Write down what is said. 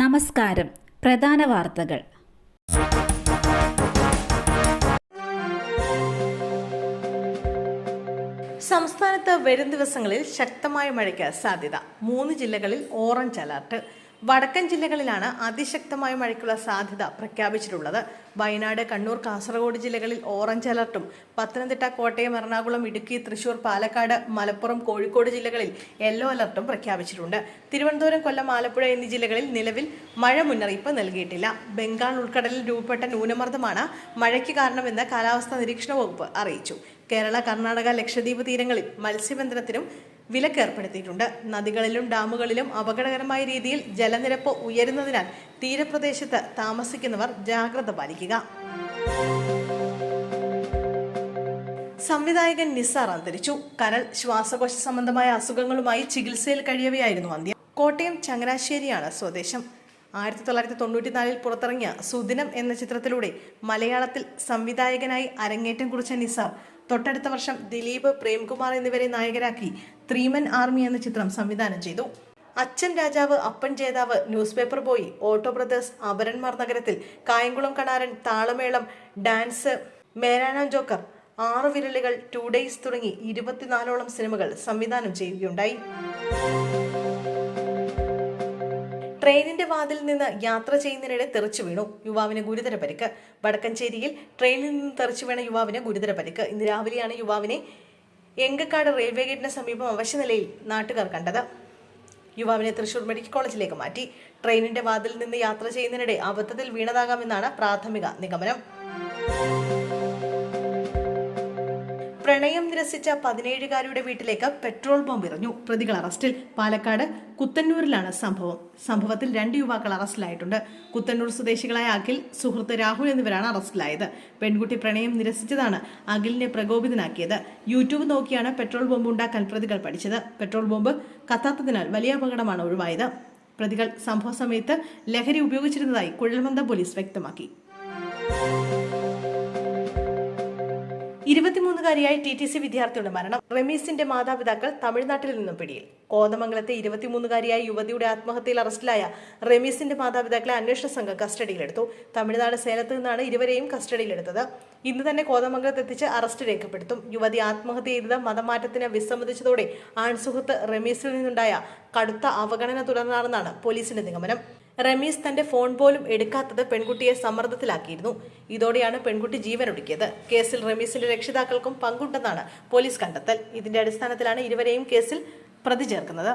നമസ്കാരം. പ്രധാന വാർത്തകൾ. സംസ്ഥാനത്ത് വരും ദിവസങ്ങളിൽ ശക്തമായ മഴയ്ക്ക് സാധ്യത. മൂന്ന് ജില്ലകളിൽ ഓറഞ്ച് അലർട്ട്. വടക്കൻ ജില്ലകളിലാണ് അതിശക്തമായ മഴയ്ക്കുള്ള സാധ്യത പ്രഖ്യാപിച്ചിട്ടുള്ളത്. വയനാട് കണ്ണൂർ കാസർഗോഡ് ജില്ലകളിൽ ഓറഞ്ച് അലർട്ടും. പത്തനംതിട്ട കോട്ടയം എറണാകുളം ഇടുക്കി തൃശൂർ പാലക്കാട് മലപ്പുറം കോഴിക്കോട് ജില്ലകളിൽ യെല്ലോ അലർട്ടും പ്രഖ്യാപിച്ചിട്ടുണ്ട്. തിരുവനന്തപുരം കൊല്ലം ആലപ്പുഴ എന്നീ ജില്ലകളിൽ നിലവിൽ മഴ മുന്നറിയിപ്പ് നൽകിയിട്ടില്ല. ബംഗാൾ ഉൾക്കടലിൽ രൂപപ്പെട്ട ന്യൂനമർദ്ദമാണ് മഴയ്ക്ക് കാരണമെന്ന് കാലാവസ്ഥാ നിരീക്ഷണ വകുപ്പ് അറിയിച്ചു. കേരള കർണാടക ലക്ഷദ്വീപ് തീരങ്ങളിൽ മത്സ്യബന്ധനത്തിനും വിലക്കേർപ്പെടുത്തിയിട്ടുണ്ട്. നദികളിലും ഡാമുകളിലും അപകടകരമായ രീതിയിൽ ജലനിരപ്പ് ഉയരുന്നതിനാൽ തീരപ്രദേശത്ത് താമസിക്കുന്നവർ ജാഗ്രത പാലിക്കുക. സംവിധായകൻ നിസാർ അന്തരിച്ചു. കരൾ ശ്വാസകോശ സംബന്ധമായ അസുഖങ്ങളുമായി ചികിത്സയിൽ കഴിയവെയായിരുന്നു അന്ത്യം. കോട്ടയം ചങ്ങനാശ്ശേരിയാണ് സ്വദേശം. ആയിരത്തി തൊള്ളായിരത്തി തൊണ്ണൂറ്റിനാലിൽ പുറത്തിറങ്ങിയ സുദിനം എന്ന ചിത്രത്തിലൂടെ മലയാളത്തിൽ സംവിധായകനായി അരങ്ങേറ്റം കുറിച്ച നിസാർ തൊട്ടടുത്ത വർഷം ദിലീപ് പ്രേംകുമാർ എന്നിവരെ നായകരാക്കി ത്രീമൻ ആർമി എന്ന ചിത്രം സംവിധാനം ചെയ്തു. Achan Rajavu Appan Jethavu newspaper boy auto brothers Aparanmar Nagarathil Kayamkulam Kanaran Thalamelam dance മേരാന joker Aaru Viralukal two days തുടങ്ങി ഇരുപത്തിനാലോളം സിനിമകൾ സംവിധാനം ചെയ്യുകയുണ്ടായി. ട്രെയിനിന്റെ വാതിൽ നിന്ന് യാത്ര ചെയ്യുന്നതിനിടെ തെറിച്ചു വീണു. യുവാവിന് ഗുരുതര പരിക്ക്. വടക്കഞ്ചേരിയിൽ ട്രെയിനിൽ നിന്ന് തെറിച്ചു വീണ യുവാവിന് ഗുരുതര പരിക്ക്. ഇന്ന് രാവിലെയാണ് യുവാവിനെ എങ്കക്കാട് റെയിൽവേ ഗേറ്റിന് സമീപം അവശനിലയിൽ നാട്ടുകാർ കണ്ടത്. യുവാവിനെ തൃശൂർ മെഡിക്കൽ കോളേജിലേക്ക് മാറ്റി. ട്രെയിനിന്റെ വാതിൽ നിന്ന് യാത്ര ചെയ്യുന്നതിനിടെ അബദ്ധത്തിൽ വീണതാകാമെന്നാണ് പ്രാഥമിക നിഗമനം. പ്രണയം നിരസിച്ച പതിനേഴുകാരിയുടെ വീട്ടിലേക്ക് പെട്രോൾ ബോംബ് എറിഞ്ഞു. പ്രതികൾ അറസ്റ്റിൽ. പാലക്കാട് കുത്തന്നൂരിലാണ് സംഭവം. സംഭവത്തിൽ രണ്ട് യുവാക്കൾ അറസ്റ്റിലായിട്ടുണ്ട്. കുത്തന്നൂർ സ്വദേശികളായ അഖിൽ സുഹൃത്ത് രാഹുൽ എന്നിവരാണ് അറസ്റ്റിലായത്. പെൺകുട്ടി പ്രണയം നിരസിച്ചതാണ് അഖിലിനെ പ്രകോപിതനാക്കിയത്. യൂട്യൂബ് നോക്കിയാണ് പെട്രോൾ ബോംബ് ഉണ്ടാക്കാൻ പ്രതികൾ പഠിച്ചത്. പെട്രോൾ ബോംബ് കത്താത്തതിനാൽ വലിയ അപകടമാണ് ഒഴിവായത്. പ്രതികൾ സംഭവ സമയത്ത് ലഹരി ഉപയോഗിച്ചിരുന്നതായി കുഴൽമന്ദ പോലീസ് വ്യക്തമാക്കി. ഇരുപത്തിമൂന്നുകാരിയായ ടി ടി സി വിദ്യാർത്ഥിയുടെ മരണം. റമീസിന്റെ മാതാപിതാക്കൾ തമിഴ്നാട്ടിൽ നിന്നും പിടിയിൽ. കോതമംഗലത്തെ ഇരുപത്തിമൂന്നുകാരിയായ യുവതിയുടെ ആത്മഹത്യയിൽ അറസ്റ്റിലായ റമീസിന്റെ മാതാപിതാക്കളെ അന്വേഷണ സംഘം കസ്റ്റഡിയിലെടുത്തു. തമിഴ്നാട് സേലത്ത് നിന്നാണ് ഇരുവരെയും കസ്റ്റഡിയിലെടുത്തത്. ഇന്ന് തന്നെ കോതമംഗലത്ത് എത്തിച്ച് അറസ്റ്റ് രേഖപ്പെടുത്തും. യുവതി ആത്മഹത്യ ചെയ്തത് മതമാറ്റത്തിന് വിസമ്മതിച്ചതോടെ ആൺസുഹൃത്ത് റമീസിൽ നിന്നുണ്ടായ കടുത്ത അവഗണന തുടർന്നാണെന്നാണ് പോലീസിന്റെ നിഗമനം. റമീസ് തന്റെ ഫോൺ പോലും എടുക്കാത്തത് പെൺകുട്ടിയെ സമ്മർദ്ദത്തിലാക്കിയിരുന്നു. ഇതോടെയാണ് പെൺകുട്ടി ജീവനൊടുക്കിയത്. കേസിൽ റമീസിന്റെ രക്ഷിതാക്കൾക്കും പങ്കുണ്ടെന്നാണ് പോലീസ് കണ്ടെത്തൽ. ഇതിന്റെ അടിസ്ഥാനത്തിലാണ് ഇരുവരെയും കേസിൽ പ്രതി ചേർക്കുന്നത്.